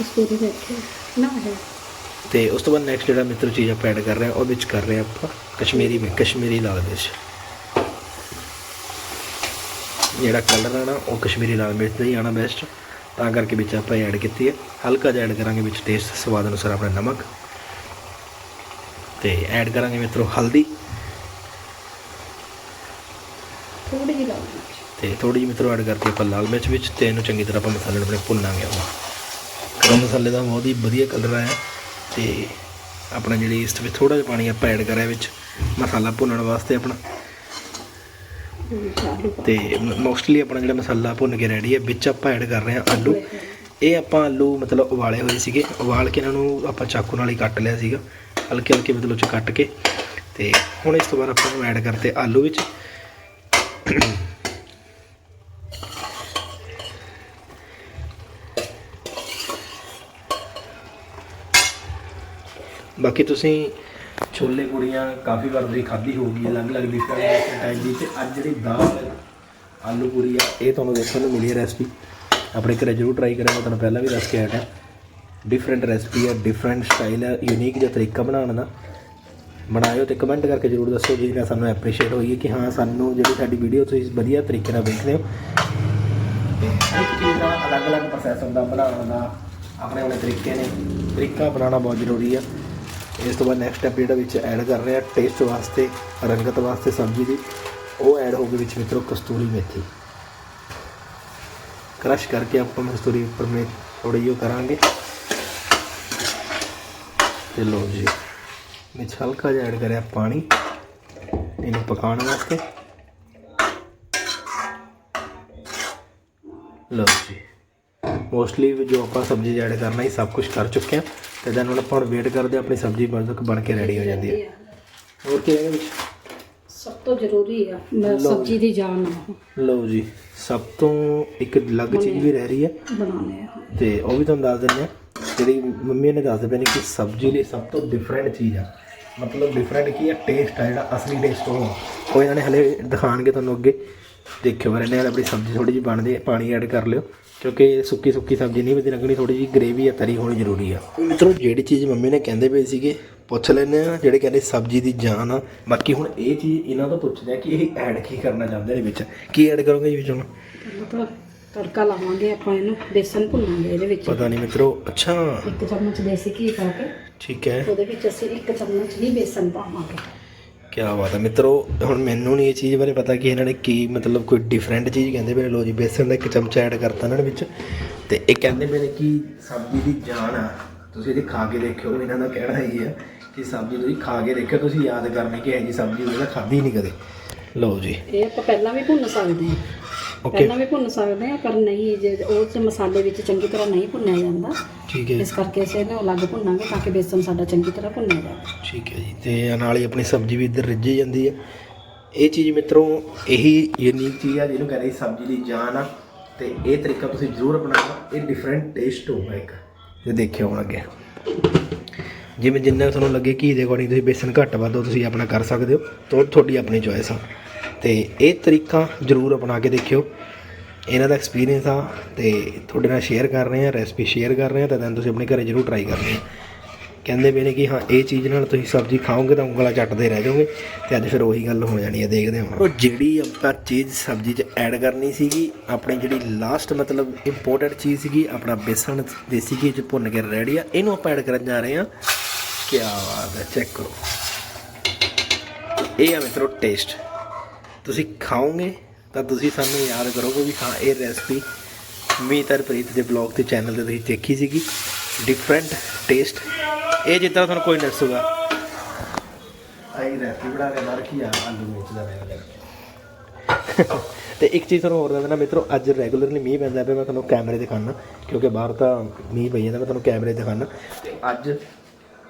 [SPEAKER 3] ਕਸਤੂਰੀ ਮੇਥੀ। ਨਾ ਹੈ।
[SPEAKER 1] ਤੇ ਉਸ ਤੋਂ ਬਾਅਦ ਨੈਕਸਟ ਜਿਹੜਾ ਮਿੱਤਰ ਚੀਜ਼ ਆਪਾਂ ਐਡ ਕਰ ਰਹੇ ਹਾਂ ਉਹ ਵਿੱਚ ਕਰ ਰਹੇ ਹਾਂ ਆਪਾਂ ਕਸ਼ਮੀਰੀ ਮਿਰਚ ਕਸ਼ਮੀਰੀ ਲਾਲ ਮਿਰਚ। ਜਿਹੜਾ ਕਲਰ ਆਣਾ ਉਹ ਕਸ਼ਮੀਰੀ ਲਾਲ ਮਿਰਚ ਦਾ ਹੀ ਆਣਾ ਬੈਸਟ ਤਾਂ ਕਰਕੇ ਵਿੱਚ ਆਪਾਂ ਐਡ ਕੀਤੀ ਹੈ। ਹਲਕਾ ਜਿਹਾ ਐਡ ਕਰਾਂਗੇ ਵਿੱਚ ਟੇਸਟ ਸਵਾਦ ਅਨੁਸਾਰ ਆਪਣਾ ਨਮਕ। ਤੇ ਐਡ ਕਰਾਂਗੇ ਮਿੱਤਰੋ ਹਲਦੀ
[SPEAKER 3] ਥੋੜੀ ਜਿਹੀ ਲਾਲ ਮਿਰਚ
[SPEAKER 1] ਤੇ ਥੋੜੀ ਜਿਹੀ ਮਿੱਤਰੋ ਐਡ ਕਰਤੀ ਆਪਾਂ ਲਾਲ ਮਿਰਚ ਵਿੱਚ ਤੇ ਇਹਨੂੰ ਚੰਗੀ ਤਰ੍ਹਾਂ ਆਪਾਂ ਮਸਾਲੇ ਨੂੰ ਆਪਣੇ ਭੁੰਨਾਂਗੇ ਆਪਾਂ। ਗਰਮ ਮਸਾਲੇ ਦਾ ਬਹੁਤ ਹੀ ਵਧੀਆ ਕਲਰ ਆਇਆ ਤੇ ਆਪਣਾ ਜਿਹੜੀ ਇਸ ਵਿੱਚ ਥੋੜਾ ਜਿਹਾ ਪਾਣੀ ਆਪਾਂ ਐਡ ਕਰਿਆ ਵਿੱਚ ਮਸਾਲਾ ਭੁੰਨਣ ਵਾਸਤੇ ਆਪਣਾ।
[SPEAKER 3] ਆਲੂ
[SPEAKER 1] ਤੇ ਮੋਸਟਲੀ ਆਪਣਾ ਜਿਹੜਾ ਮਸਾਲਾ ਭੁੰਨ ਕੇ ਰੈਡੀ ਹੈ, ਵਿੱਚ ਆਪਾਂ ਐਡ ਕਰ ਰਹੇ ਹਾਂ ਆਲੂ। ਇਹ ਆਪਾਂ ਆਲੂ ਮਤਲਬ ਉਬਾਲੇ ਹੋਏ ਸੀਗੇ, ਉਬਾਲ ਕੇ ਇਹਨਾਂ ਨੂੰ ਆਪਾਂ ਚਾਕੂ ਨਾਲ ਹੀ ਕੱਟ ਲਿਆ ਸੀਗਾ ਹਲਕੇ ਹਲਕੇ ਮਤਲਬ ਚ ਕੱਟ ਕੇ। ਤੇ ਹੁਣ ਇਸ ਤੋਂ ਬਾਅਦ ਆਪਾਂ ਨੂੰ ਐਡ ਕਰਤੇ ਆਲੂ ਵਿੱਚ। ਬਾਕੀ ਤੁਸੀਂ ਛੋਲੇ ਪੂੜੀਆਂ ਕਾਫੀ ਵਾਰ ਤੁਸੀਂ ਖਾਧੀ ਹੋਊਗੀ ਅਲੱਗ-ਅਲੱਗ ਡਿਫਰੈਂਟ ਟਾਈਪ ਦੀ। ਤੇ ਅੱਜ ਜਿਹੜੀ ਦਾਲ ਆਲੂ ਪੂਰੀ ਆ ਇਹ ਤੁਹਾਨੂੰ ਦੇਖਣ ਨੂੰ ਮਿਲੀ ਹੈ ਰੈਸਪੀ ਆਪਣੇ ਘਰੇ ਜ਼ਰੂਰ ਟਰਾਈ ਕਰਿਆ ਮੈਂ ਤੁਹਾਨੂੰ ਪਹਿਲਾਂ ਵੀ ਦੱਸ ਕੇ ਹਟਿਆ। ਡਿਫਰੈਂਟ ਰੈਸਪੀ ਹੈ ਡਿਫਰੈਂਟ ਸਟਾਈਲ ਹੈ ਯੂਨੀਕ ਜਿਹਾ ਤਰੀਕਾ ਬਣਾਉਣ ਦਾ। ਬਣਾਇਓ ਤੇ ਕਮੈਂਟ ਕਰਕੇ ਜ਼ਰੂਰ ਦੱਸੋ ਜਿਹਦੇ ਨਾਲ ਸਾਨੂੰ ਐਪਰੀਸ਼ੀਏਟ ਹੋਈਏ ਕਿ ਹਾਂ ਸਾਨੂੰ ਜਿਹੜੀ ਸਾਡੀ ਵੀਡੀਓ ਤੁਸੀਂ ਵਧੀਆ ਤਰੀਕੇ ਨਾਲ ਵੇਖਦੇ ਹੋ। ਹਰ ਇੱਕ ਚੀਜ਼ ਦਾ ਅਲੱਗ-ਅਲੱਗ ਪ੍ਰੋਸੈਸ ਹੁੰਦਾ ਬਣਾਉਣ ਦਾ ਆਪਣੇ ਆਪਣੇ ਤਰੀਕੇ ਨੇ। ਤਰੀਕਾ ਬਣਾਉਣਾ ਬਹੁਤ ਜ਼ਰੂਰੀ ਆ। ਇਸ ਤੋਂ ਬਾਅਦ ਨੈਕਸਟ ਸਟੈਪ ਜਿਹੜਾ ਵਿੱਚ ਐਡ ਕਰ ਰਹੇ ਆ ਟੇਸਟ ਵਾਸਤੇ, ਰੰਗਤ ਵਾਸਤੇ ਸਬਜ਼ੀ ਦੀ, ਉਹ ਐਡ ਹੋ ਗਈ ਵਿੱਚ ਮਿੱਤਰੋ ਕਸਤੂਰੀ ਮੇਥੀ। ਕ੍ਰਸ਼ ਕਰਕੇ ਆਪਾਂ ਕਸਤੂਰੀ ਉੱਪਰ ਮੇ ਥੋੜੀ ਜਿਹੀ ਉਹ ਕਰਾਂਗੇ। ਤੇ ਲੋ ਜੀ, ਵਿੱਚ ਹਲਕਾ ਜਿਹਾ ਐਡ ਕਰਿਆ ਪਾਣੀ, ਇਹਨੂੰ ਪਕਾਉਣ ਵਾਸਤੇ। ਲਓ ਜੀ। ਮੋਸਟਲੀ ਜੋ ਆਪਾਂ ਸਬਜ਼ੀ ਐਡ ਕਰਨਾ ਹੀ ਸਭ ਕੁਝ ਕਰ ਚੁੱਕੇ ਹਾਂ। ਤੇ ਦੈਨ ਹੁਣ ਆਪਾਂ ਵੇਟ ਕਰਦੇ ਆਪਣੀ ਸਬਜ਼ੀ ਬਣ ਤੱਕ ਬਣ ਕੇ ਰੈਡੀ ਹੋ ਜਾਂਦੀ ਹੈ। ਹੋਰ ਕੀ ਹੈ ਵਿੱਚ?
[SPEAKER 3] ਸਭ ਤੋਂ ਜ਼ਰੂਰੀ ਆ ਮੈਂ ਸਬਜ਼ੀ ਦੀ ਜਾਨ ਆ
[SPEAKER 1] ਲਓ ਜੀ ਸਭ ਤੋਂ ਇੱਕ ਅਲੱਗ ਚੀਜ਼ ਵੀ ਰਹਿ ਰਹੀ ਹੈ।
[SPEAKER 3] ਬਣਾਉਣੇ ਆ।
[SPEAKER 1] ਤੇ ਉਹ ਵੀ ਤੁਹਾਨੂੰ ਦੱਸ ਦਿੰਦੇ ਆ ਜਿਹੜੀ ਮੰਮੀ ਨੇ ਦੱਸ ਦਿੱਤੇ ਨੇ ਕਿ ਸਬਜ਼ੀ ਲਈ ਸਭ ਤੋਂ ਡਿਫਰੈਂਟ ਚੀਜ਼ ਆ। ਮਤਲਬ ਡਿਫਰੈਂਟ ਕੀ ਹੈ ਟੇਸਟ ਆ ਜਿਹੜਾ ਅਸਲੀ ਟੇਸਟ ਉਹ ਆ। ਉਹ ਇਹਨਾਂ ਨੇ ਹਲੇ ਦਿਖਾਣਗੇ ਤੁਹਾਨੂੰ ਅੱਗੇ। ਦੇਖਿਓ ਫਿਰ ਇਹਨੇ ਹਾਲੇ ਆਪਣੀ ਸਬਜ਼ੀ ਥੋੜੀ ਜਿਹੀ ਬਣਦੀ ਹੈ ਪਾਣੀ ਐਡ ਕਰ ਲਿਓ। ਕਿਉਂਕਿ ਸੁੱਕੀ ਸੁੱਕੀ ਸਬਜ਼ੀ ਨਹੀਂ ਵਧੀਆ ਲੱਗਣੀ ਥੋੜੀ ਜਿਹੀ ਗ੍ਰੇਵੀ ਆ ਤਰੀ ਹੋਣੀ ਜ਼ਰੂਰੀ ਆ। ਮਿੱਤਰੋ ਜਿਹੜੀ ਚੀਜ਼ ਮੰਮੀ ਨੇ ਕਹਿੰਦੇ ਪਏ ਸੀਗੇ ਪੁੱਛ ਲੈਂਦੇ ਆ ਜਿਹੜੇ ਕਹਿੰਦੇ ਸਬਜ਼ੀ ਦੀ ਜਾਨ ਆ। ਬਾਕੀ ਹੁਣ ਇਹ ਚੀਜ਼ ਇਹਨਾਂ ਤੋਂ ਪੁੱਛਦੇ ਆ ਕਿ ਇਹ ਐਡ ਕੀ ਕਰਨਾ ਚਾਹੁੰਦੇ ਨੇ ਵਿੱਚ? ਕੀ ਐਡ ਕਰੋਗੇ ਜੀ ਵਿੱਚ? ਹੁਣ
[SPEAKER 3] ਮਤਲਬ ਤੜਕਾ ਲਾਵਾਂਗੇ ਆਪਾਂ ਇਹਨੂੰ ਬੇਸਨ ਭੁੰਨਾਂਗੇ ਇਹਦੇ ਵਿੱਚ।
[SPEAKER 1] ਪਤਾ ਨਹੀਂ ਮਿੱਤਰੋ ਅੱਛਾ।
[SPEAKER 3] ਇੱਕ ਚਮਚ ਦੇਸੀ ਘੀ ਪਾ ਕੇ
[SPEAKER 1] ਠੀਕ ਹੈ।
[SPEAKER 3] ਉਹਦੇ ਵਿੱਚ ਅਸੀਂ ਇੱਕ ਚਮਚ ਹੀ ਬੇਸਨ ਪਾਵਾਂਗੇ।
[SPEAKER 1] ਕਿਆ ਬਾਤ ਹੈ। ਮਿੱਤਰੋ, ਹੁਣ ਮੈਨੂੰ ਨਹੀਂ ਇਹ ਚੀਜ਼ ਬਾਰੇ ਪਤਾ ਕਿ ਇਹਨਾਂ ਨੇ ਕੀ ਮਤਲਬ ਕੋਈ ਡਿਫਰੈਂਟ ਚੀਜ਼ ਕਹਿੰਦੇ ਪਏ ਨੇ। ਲੋ ਜੀ ਬੇਸਣ ਦਾ ਇੱਕ ਚਮਚਾ ਐਡ ਕਰਤਾ ਇਹਨਾਂ ਨੇ ਵਿੱਚ। ਤੇ ਇਹ ਕਹਿੰਦੇ ਪਏ ਨੇ ਕਿ ਸਬਜ਼ੀ ਦੀ ਜਾਨ ਆ। ਤੁਸੀਂ ਇਹਦੀ ਖਾ ਕੇ ਦੇਖਿਓ, ਇਹਨਾਂ ਦਾ ਕਹਿਣਾ ਇਹ ਹੈ ਕਿ ਸਬਜ਼ੀ ਤੁਸੀਂ ਖਾ ਕੇ ਦੇਖਿਓ। ਤੁਸੀਂ ਯਾਦ ਕਰਨੀ ਕਿ ਇਹ ਜੀ ਸਬਜ਼ੀ ਉਹਦਾ ਖਾਧੀ ਨਹੀਂ ਕਦੇ। ਲਓ ਜੀ।
[SPEAKER 3] ਇਹ ਆਪਾਂ ਪਹਿਲਾਂ ਵੀ ਭੁੰਨ ਸਕਦੇ ਹਾਂ।
[SPEAKER 1] ਓਕੇ
[SPEAKER 3] ਪਹਿਲਾਂ ਵੀ ਭੁੰਨ ਸਕਦੇ ਹਾਂ ਪਰ ਨਹੀਂ ਜੇ ਉਹ ਚ ਮਸਾਲੇ ਵਿੱਚ ਚੰਗੀ ਤਰ੍ਹਾਂ ਨਹੀਂ ਭੁੰਨਿਆ ਜਾਂਦਾ
[SPEAKER 1] ਠੀਕ ਹੈ
[SPEAKER 3] ਇਸ ਕਰਕੇ ਅਸੀਂ ਇਹਨੂੰ ਅਲੱਗ ਭੁੰਨਾਂਗੇ ਤਾਂ ਕਿ ਬੇਸਨ ਸਾਡਾ ਚੰਗੀ ਤਰ੍ਹਾਂ ਭੁੰਨਿਆ ਜਾਵੇ।
[SPEAKER 1] ਠੀਕ ਹੈ ਜੀ। ਤੇ ਨਾਲ ਹੀ ਆਪਣੀ ਸਬਜ਼ੀ ਵੀ ਇੱਧਰ ਰਿੱਝੀ ਜਾਂਦੀ ਹੈ। ਇਹ ਚੀਜ਼ ਮਿੱਤਰੋ ਇਹੀ ਯੂਨੀਕ ਚੀਜ਼ ਆ ਜਿਹਨੂੰ ਕਹਿੰਦੇ ਸਬਜ਼ੀ ਦੀ ਜਾਨ ਆ। ਤੇ ਇਹ ਤਰੀਕਾ ਤੁਸੀਂ ਜ਼ਰੂਰ ਅਪਣਾਓ। ਇਹ ਡਿਫਰੈਂਟ ਟੇਸਟ ਹੋਊਗਾ ਇੱਕ। ਜੇ ਦੇਖਿਓ ਹੁਣ ਅੱਗੇ। ਜਿਵੇਂ ਜਿੰਨਾ ਤੁਹਾਨੂੰ ਲੱਗੇ ਕਿ ਦੇ ਅਕੋਰਡਿੰਗ ਤੁਸੀਂ ਬੇਸਨ ਘੱਟ ਵੱਧ ਤੁਸੀਂ ਆਪਣਾ ਕਰ ਸਕਦੇ ਹੋ। ਤੋ ਤੁਹਾਡੀ ਆਪਣੀ ਚੋਇਸ ਆ। ਤੇ ਇਹ ਤਰੀਕਾ ਜ਼ਰੂਰ ਅਪਣਾ ਕੇ ਦੇਖਿਓ। ਇਹਨਾਂ ਦਾ ਐਕਸਪੀਰੀਅੰਸ ਆ ਤੇ ਤੁਹਾਡੇ ਨਾਲ ਸ਼ੇਅਰ ਕਰ ਰਹੇ ਆ ਰੈਸਪੀ ਸ਼ੇਅਰ ਕਰ ਰਹੇ ਆ, ਤਾਂ ਦੈਨ ਤੁਸੀਂ ਆਪਣੇ ਘਰੇ ਜ਼ਰੂਰ ਟਰਾਈ ਕਰਨੀ ਹੈ ਕਹਿੰਦੇ ਵੀ ਨੇ ਕਿ ਹਾਂ, ਇਹ ਚੀਜ਼ ਨਾਲ ਤੁਸੀਂ ਸਬਜ਼ੀ ਖਾਓਗੇ ਤਾਂ ਉਂਗਲਾਂ ਚੱਟਦੇ ਰਹਿ ਜਾਓਗੇ ਤੇ ਅੱਜ ਫਿਰ ਉਹੀ ਗੱਲ ਹੋ ਜਾਣੀ ਹੈ ਦੇਖਦੇ ਹਾਂ ਉਹ ਜਿਹੜੀ ਆਪਾਂ ਚੀਜ਼ ਸਬਜ਼ੀ 'ਚ ਐਡ ਕਰਨੀ ਸੀਗੀ, ਆਪਣੀ ਜਿਹੜੀ ਲਾਸਟ ਮਤਲਬ ਇੰਪੋਰਟੈਂਟ ਚੀਜ਼ ਸੀਗੀ, ਆਪਣਾ ਬੇਸਣ ਦੇਸੀ ਘੀ 'ਚ ਭੁੰਨ ਕੇ ਰੈਡੀ ਆ, ਇਹਨੂੰ ਆਪਾਂ ਐਡ ਕਰਨ ਜਾ ਰਹੇ ਹਾਂ। ਕੀ ਬਾਤ ਹੈ ਚੈੱਕ ਕਰੋ। ਇਹ ਆ ਮਿੱਤਰੋ ਟੇਸਟ ਤੁਸੀਂ ਖਾਓਗੇ ਤਾਂ ਤੁਸੀਂ ਸਾਨੂੰ ਯਾਦ ਕਰੋਗੇ ਵੀ ਹਾਂ ਇਹ ਰੈਸਪੀ ਮੀਤਰ ਪ੍ਰੀਤ ਦੇ ਬਲੌਗ ਤੇ ਚੈਨਲ ਤੇ ਤੁਸੀਂ ਦੇਖੀ ਸੀਗੀ। ਡਿਫਰੈਂਟ ਟੇਸਟ ਇਹ ਜਿੱਦਾਂ ਤੁਹਾਨੂੰ ਕੋਈ ਨਹੀਂ ਦੱਸੂਗਾ ਆਈ ਰੈਸਪੀ ਬਣਾ ਕੇ ਮਾਰ ਕੀ ਆ? ਆਲੂ ਮਿਰਚ ਦਾ ਰੈਗੂਲਰ ਤੇ ਇੱਕ ਚੀਜ਼ ਤੁਹਾਨੂੰ ਹੋਰ ਦੱਸ ਦੇਣਾ ਮਿੱਤਰੋ ਅੱਜ ਰੈਗੂਲਰਲੀ ਮੀਂਹ ਪੈਂਦਾ ਪਿਆ ਮੈਂ ਤੁਹਾਨੂੰ ਕੈਮਰੇ ਦਿਖਾਣਾ ਕਿਉਂਕਿ ਬਾਹਰ ਤਾਂ ਮੀਂਹ ਪਈ ਜਾਂਦਾ ਮੈਂ ਤੁਹਾਨੂੰ ਕੈਮਰੇ ਦਿਖਾਣਾ ਤੇ ਅੱਜ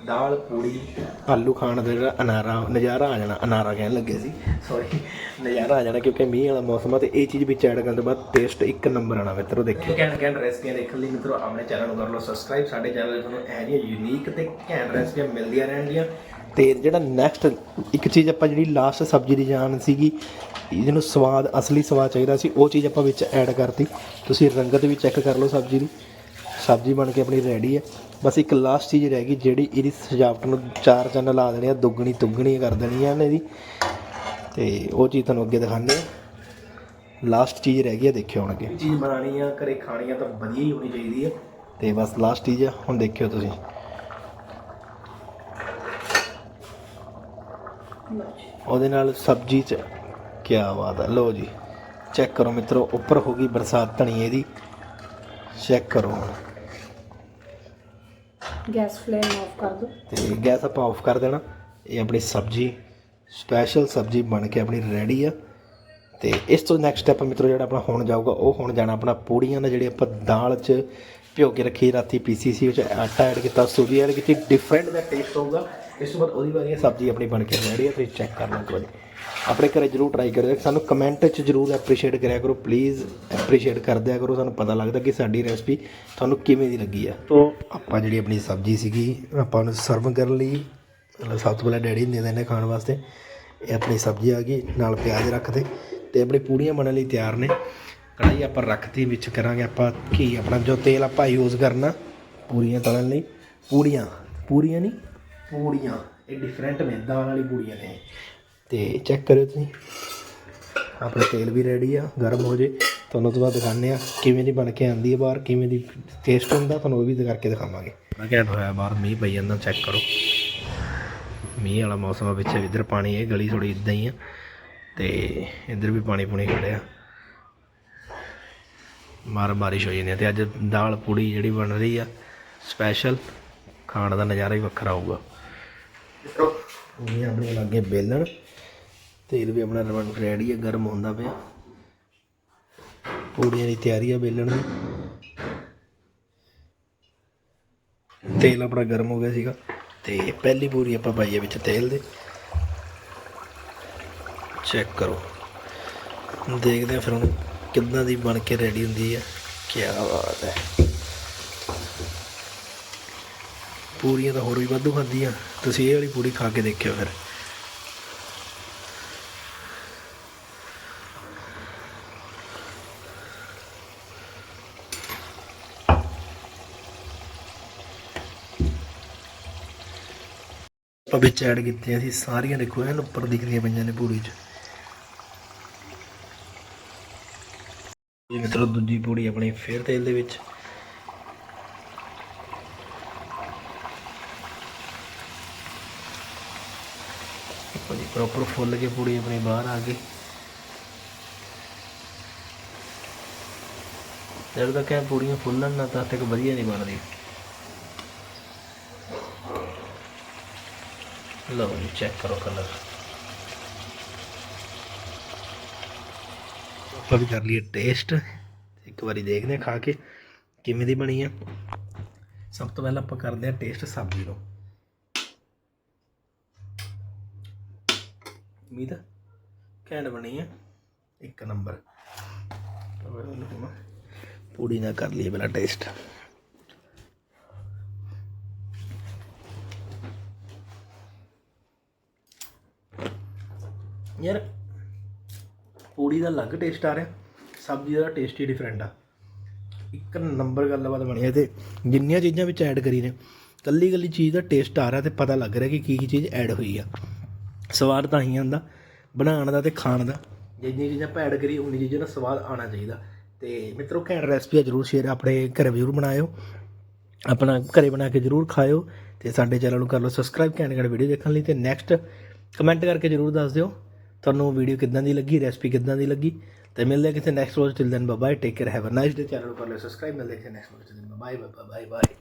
[SPEAKER 1] ਦਾਲ ਪੂੜੀ ਆਲੂ ਖਾਣ ਦਾ ਜਿਹੜਾ ਅਨਾਰਾ ਨਜ਼ਾਰਾ ਆ ਜਾਣਾ ਅਨਾਰਾ ਕਹਿਣ ਲੱਗੇ ਸੀ। ਸੌਰੀ ਨਜ਼ਾਰਾ ਆ ਜਾਣਾ ਕਿਉਂਕਿ ਮੀਂਹ ਵਾਲਾ ਮੌਸਮ ਆ ਤੇ ਇਹ ਚੀਜ਼ ਵਿੱਚ ਐਡ ਕਰਨ ਤੋਂ ਬਾਅਦ ਟੇਸਟ ਇੱਕ ਨੰਬਰ ਆਣਾ ਮਿੱਤਰੋ ਦੇਖਿਓ। ਘੈਂਟ ਘੈਂਟ ਰੈਸਪੀਆਂ ਦੇਖਣ ਲਈ ਮਿੱਤਰੋ ਆਪਣੇ ਚੈਨਲ ਨੂੰ ਕਰ ਲਓ ਸਬਸਕ੍ਰਾਈਬ ਸਾਡੇ ਚੈਨਲ 'ਤੇ ਤੁਹਾਨੂੰ ਇਹ ਜਿਹੀਆਂ ਯੂਨੀਕ ਤੇ ਘੈਂਟ ਰੈਸਪੀਆਂ ਮਿਲਦੀਆਂ ਰਹਿਣਗੀਆਂ। ਤੇ ਜਿਹੜਾ ਨੈਕਸਟ ਇੱਕ ਚੀਜ਼ ਆਪਾਂ ਜਿਹੜੀ ਲਾਸਟ ਸਬਜ਼ੀ ਦੀ ਜਾਨ ਸੀਗੀ ਜਿਹਨੂੰ ਸਵਾਦ ਅਸਲੀ ਸਵਾਦ ਚਾਹੀਦਾ ਸੀ ਉਹ ਚੀਜ਼ ਆਪਾਂ ਵਿੱਚ ਐਡ ਕਰਤੀ। ਤੁਸੀਂ ਰੰਗਤ ਵੀ ਚੈੱਕ ਕਰ ਲਓ ਸਬਜ਼ੀ ਦੀ। ਸਬਜ਼ੀ ਬਣ ਕੇ ਆਪਣੀ ਰੈਡੀ ਹੈ ਬਸ ਇੱਕ ਲਾਸਟ ਚੀਜ਼ ਰਹਿ ਗਈ ਜਿਹੜੀ ਇਹਦੀ ਸਜਾਵਟ ਨੂੰ ਚਾਰ ਚੰਨ ਲਾ ਦੇਣੇ ਆ ਦੁੱਗਣੀ ਤੁੱਗਣੀ ਕਰ ਦੇਣੀ ਆ ਇਹਨੇ ਦੀ ਤੇ ਉਹ ਚੀਜ਼ ਤੁਹਾਨੂੰ ਅੱਗੇ ਦਿਖਾਉਂਦੇ ਆ। ਲਾਸਟ ਚੀਜ਼ ਰਹਿ ਗਈ ਆ ਦੇਖਿਓ ਹੁਣ ਅੱਗੇ। ਚੀਜ਼ ਬਣਾਣੀ ਆ ਘਰੇ ਖਾਣੀ ਆ ਤਾਂ ਵਧੀਆ ਹੀ ਹੋਣੀ ਚਾਹੀਦੀ ਹੈ ਤੇ ਬਸ ਲਾਸਟ ਚੀਜ਼ ਆ ਹੁਣ ਦੇਖਿਓ ਤੁਸੀਂ। ਉਹਦੇ ਨਾਲ ਸਬਜ਼ੀ ਚ ਕੀ ਬਾਤ ਹੈ ਲਓ ਜੀ ਚੈੱਕ ਕਰੋ ਮਿੱਤਰੋ ਉੱਪਰ ਹੋ ਗਈ ਬਰਸਾਤ ਧਨੀਏ ਦੀ ਚੈੱਕ ਕਰੋ ਹੁਣ।
[SPEAKER 3] ਗੈਸ ਫਲੇਮ ਆਫ ਕਰ ਦਿਓ
[SPEAKER 1] ਤੇ ਗੈਸ ਆਪਾਂ ਆਫ ਕਰ ਦੇਣਾ। ਇਹ ਆਪਣੀ ਸਬਜ਼ੀ ਸਪੈਸ਼ਲ ਸਬਜ਼ੀ ਬਣ ਕੇ ਆਪਣੀ ਰੈਡੀ ਆ। ਤੇ ਇਸ ਤੋਂ ਨੈਕਸਟ ਸਟੈਪ ਮਿੱਤਰੋ, ਜਿਹੜਾ ਆਪਣਾ ਹੁਣ ਜਾਊਗਾ, ਉਹ ਹੁਣ ਜਾਣਾ ਆਪਣਾ ਪੂੜੀਆਂ ਦਾ ਜਿਹੜੀ ਆਪਾਂ ਦਾਲ 'ਚ ਭਿਓ ਕੇ ਰੱਖੀ, ਰਾਤੀ ਪੀਸੀ ਸੀ, ਉਹ ਆਟਾ ਐਡ ਕੀਤਾ, ਸੂਜੀ ਐਡ ਕੀਤੀ ਡਿਫਰੈਂਟ ਦਾ ਟੇਸਟ ਹੋਊਗਾ। ਇਸ ਤੋਂ ਬਾਅਦ ਉਹਦੀ ਵਾਰੀ ਸਬਜ਼ੀ ਆਪਣੀ ਬਣ ਕੇ ਰੈਡੀ ਆ, ਤੁਸੀਂ ਚੈੱਕ ਕਰ ਲਓ ਇੱਕ ਵਾਰੀ। ਆਪਣੇ ਘਰੇ ਜਰੂਰ ਟਰਾਈ ਕਰਿਓ। ਸਾਨੂੰ ਕਮੈਂਟ 'ਚ ਜਰੂਰ ਐਪਰੀਸ਼ੀਏਟ ਕਰਿਆ ਕਰੋ। ਪਲੀਜ਼ ਐਪਰੀਸ਼ੀਏਟ ਕਰ ਦਿਆ ਕਰੋ। ਸਾਨੂੰ ਪਤਾ ਲੱਗਦਾ ਕਿ ਸਾਡੀ ਰੈਸਪੀ ਤੁਹਾਨੂੰ ਕਿਵੇਂ ਦੀ ਲੱਗੀ ਆ। ਤੋਂ ਆਪਾਂ ਜਿਹੜੀ ਆਪਣੀ ਸਬਜ਼ੀ ਸੀਗੀ ਆਪਾਂ ਨੂੰ ਸਰਵ ਕਰਨ ਲਈ ਮਤਲਬ ਸਭ ਤੋਂ ਪਹਿਲਾਂ ਡੈਡੀ ਨੇ ਦਿੰਦੇ ਖਾਣ ਵਾਸਤੇ ਇਹ ਆਪਣੀ ਸਬਜ਼ੀ ਆ ਗਈ ਨਾਲ ਪਿਆਜ਼ ਰੱਖਦੇ ਤੇ ਆਪਣੀ ਪੂੜੀਆਂ ਬਣਨ ਲਈ ਤਿਆਰ ਨੇ। ਕੜਾਈ ਆਪਾਂ ਰੱਖਤੀ ਵਿੱਚ ਕਰਾਂਗੇ ਆਪਾਂ ਕੀ ਆਪਣਾ ਜੋ ਤੇਲ ਆਪਾਂ ਯੂਜ਼ ਕਰਨਾ ਪੂਰੀਆਂ ਤਲਣ ਲਈ। ਪੂੜੀਆਂ ਪੂਰੀਆਂ ਨਹੀਂ ਪੂੜੀਆਂ। ਇਹ ਡਿਫਰੈਂਟ ਨੇ ਦਾਲ ਵਾਲੀ ਪੂੜੀਆਂ ਨੇ। ਤੇ ਚੈੱਕ ਕਰਿਓ ਤੁਸੀਂ। ਆਪਣਾ ਤੇਲ ਵੀ ਰੈਡੀ ਆ ਗਰਮ ਹੋ ਜੇ। ਤੁਹਾਨੂੰ ਉਸ ਤੋਂ ਬਾਅਦ ਦਿਖਾਉਂਦੇ ਆ ਕਿਵੇਂ ਦੀ ਬਣ ਕੇ ਆਂਦੀ ਹੈ ਬਾਹਰ ਕਿਵੇਂ ਦੀ ਟੇਸਟ ਹੁੰਦਾ ਤੁਹਾਨੂੰ ਉਹ ਵੀ ਕਰਕੇ ਦਿਖਾਵਾਂਗੇ। ਮੈਂ ਘੈਂਟ ਹੋਇਆ ਬਾਹਰ ਮੀਂਹ ਪਈ ਜਾਂਦਾ ਚੈੱਕ ਕਰੋ। ਮੀਂਹ ਵਾਲਾ ਮੌਸਮ ਆ ਵਿੱਚ ਇੱਧਰ ਪਾਣੀ ਹੈ ਗਲੀ ਥੋੜੀ ਇਦਾਂ ਹੀ ਆ। ਤੇ ਇੱਧਰ ਵੀ ਪਾਣੀ ਪੂਣੀ ਖੜਿਆ ਮਾਰ ਬਾਰਿਸ਼ ਹੋ ਜਾਂਦੀ ਹੈ ਤੇ ਅੱਜ ਦਾਲ ਪੂੜੀ ਜਿਹੜੀ ਬਣ ਰਹੀ ਆ ਸਪੈਸ਼ਲ ਖਾਣ ਦਾ ਨਜ਼ਾਰਾ ਹੀ ਵੱਖਰਾ ਹੋਊਗਾ। ਇਹ ਆਪਣੇ ਲਾਗੇ ਬੇਲਣ। ਤੇਲ ਵੀ ਆਪਣਾ ਰਵਣ ਰੈਡੀ ਹੈ ਗਰਮ ਹੁੰਦਾ ਪਿਆ। ਪੂੜੀਆਂ ਦੀ ਤਿਆਰੀ ਆ ਵੇਲਣ ਦੀ। ਤੇਲ ਆਪਣਾ ਗਰਮ ਹੋ ਗਿਆ ਸੀਗਾ ਤੇ ਪਹਿਲੀ ਪੂਰੀ ਆਪਾਂ ਪਾਈਏ ਵਿੱਚ ਤੇਲ ਦੇ। ਚੈੱਕ ਕਰੋ। ਦੇਖਦੇ ਆ ਫਿਰ ਹੁਣ ਕਿੱਦਾਂ ਦੀ ਬਣ ਕੇ ਰੈਡੀ ਹੁੰਦੀ ਹੈ ਕੀ ਬਾਤ ਹੈ। ਪੂਰੀਆਂ ਤਾਂ ਹੋਰ ਵੀ ਵਾਧੂ ਖਾਂਦੀਆਂ ਤੁਸੀਂ ਇਹ ਵਾਲੀ ਪੂਰੀ ਖਾ ਕੇ ਦੇਖਿਓ ਫਿਰ। ਆਪਾਂ ਵਿੱਚ ਐਡ ਕੀਤੀਆਂ ਸੀ ਸਾਰੀਆਂ ਦੇਖੋ, ਐਨ ਉੱਪਰ ਦਿਖਦੀਆਂ ਪਈਆਂ ਨੇ ਪੂਰੀ 'ਚ। ਇਹ ਮਿੱਤਰੋ, ਦੂਜੀ ਪੂੜੀ ਆਪਣੀ ਫੇਰ ਤੇਲ ਦੇ ਵਿੱਚ। ਆਪਣੀ ਪ੍ਰੋਪਰ ਫੁੱਲ ਕੇ ਪੂੜੀ ਆਪਣੀ ਬਾਹਰ ਆ ਗਈ। ਜਦ ਤੱਕ ਇਹ ਪੂੜੀਆਂ ਫੁੱਲਣ ਨਾ, ਤਦ ਤੱਕ ਵਧੀਆ ਨਹੀਂ ਬਣਦੀ। ਲਓ ਜੀ ਚੈੱਕ ਕਰੋ ਕਲਰ ਆਪਾਂ ਵੀ ਕਰ ਲਈਏ ਟੇਸਟ ਇੱਕ ਵਾਰੀ ਦੇਖਦੇ ਹਾਂ ਖਾ ਕੇ ਕਿਵੇਂ ਦੀ ਬਣੀ ਆ। ਸਭ ਤੋਂ ਪਹਿਲਾਂ ਆਪਾਂ ਕਰਦੇ ਹਾਂ ਟੇਸਟ ਸਬਜ਼ੀ ਨੂੰ। ਉਮੀਦ ਆ ਘੈਂਟ ਬਣੀ ਆ। ਇੱਕ ਨੰਬਰ। ਪੂੜੀ ਨਾਲ ਕਰ ਲਈਏ ਪਹਿਲਾਂ ਟੇਸਟ ਯਾਰ, ਪੂੜੀ ਦਾ ਅਲੱਗ ਟੇਸਟ ਆ ਰਿਹਾ, ਸਬਜ਼ੀ ਦਾ ਟੇਸਟ ਹੀ ਡਿਫਰੈਂਟ ਆ। ਇੱਕ ਨੰਬਰ ਗੱਲਬਾਤ ਬਣੀ ਹੈ ਤੇ ਜਿੰਨੀਆਂ ਚੀਜ਼ਾਂ ਵਿੱਚ ਐਡ ਕਰੀ ਨੇ, ਕੱਲੀ ਕੱਲੀ ਚੀਜ਼ ਦਾ ਟੇਸਟ ਆ ਰਿਹਾ ਤੇ ਪਤਾ ਲੱਗ ਰਿਹਾ ਕਿ ਕੀ ਕੀ ਚੀਜ਼ ਐਡ ਹੋਈ ਆ। ਸਵਾਦ ਤਾਂ ਹੀ ਆਂਦਾ ਬਣਾਉਣ ਦਾ ਤੇ ਖਾਣ ਦਾ। ਜਿੰਨੀਆਂ ਚੀਜ਼ਾਂ ਆਪਾਂ ਐਡ ਕਰੀ ਉਨੀ ਚੀਜ਼ਾਂ ਦਾ ਸਵਾਦ ਆਉਣਾ ਚਾਹੀਦਾ। ਤੇ ਮਿੱਤਰੋ, ਘੈਂਟ ਰੈਸਪੀ ਜ਼ਰੂਰ ਸ਼ੇਅਰ ਆਪਣੇ ਘਰੇ ਜ਼ਰੂਰ ਬਣਾਇਓ। ਆਪਣਾ ਘਰੇ ਬਣਾ ਕੇ ਜ਼ਰੂਰ ਖਾਇਓ। ਤੇ ਸਾਡੇ ਚੈਨਲ ਨੂੰ ਕਰ ਲਓ ਸਬਸਕ੍ਰਾਈਬ ਘੈਂਟ ਘੈਂਟ ਵੀਡੀਓ ਦੇਖਣ ਲਈ। ਤੇ ਨੈਕਸਟ ਕਮੈਂਟ ਕਰਕੇ ਜ਼ਰੂਰ ਦੱਸ ਦਿਓ। ਤੁਹਾਨੂੰ ਵੀਡੀਓ ਕਿੱਦਾਂ ਦੀ ਲੱਗੀ ਰੈਸਪੀ ਕਿੱਦਾਂ ਦੀ ਲੱਗੀ? ਤੇ ਮਿਲਦੇ ਹਾਂ ਕਿਸੇ next vlog till then bye take care have a nice day channel ਨੂੰ ਕਰ ਸਬਸਕ੍ਰਾਈਬ ਮਿਲਦੇ ਕਿਸੇ next vlog till then bye bye bye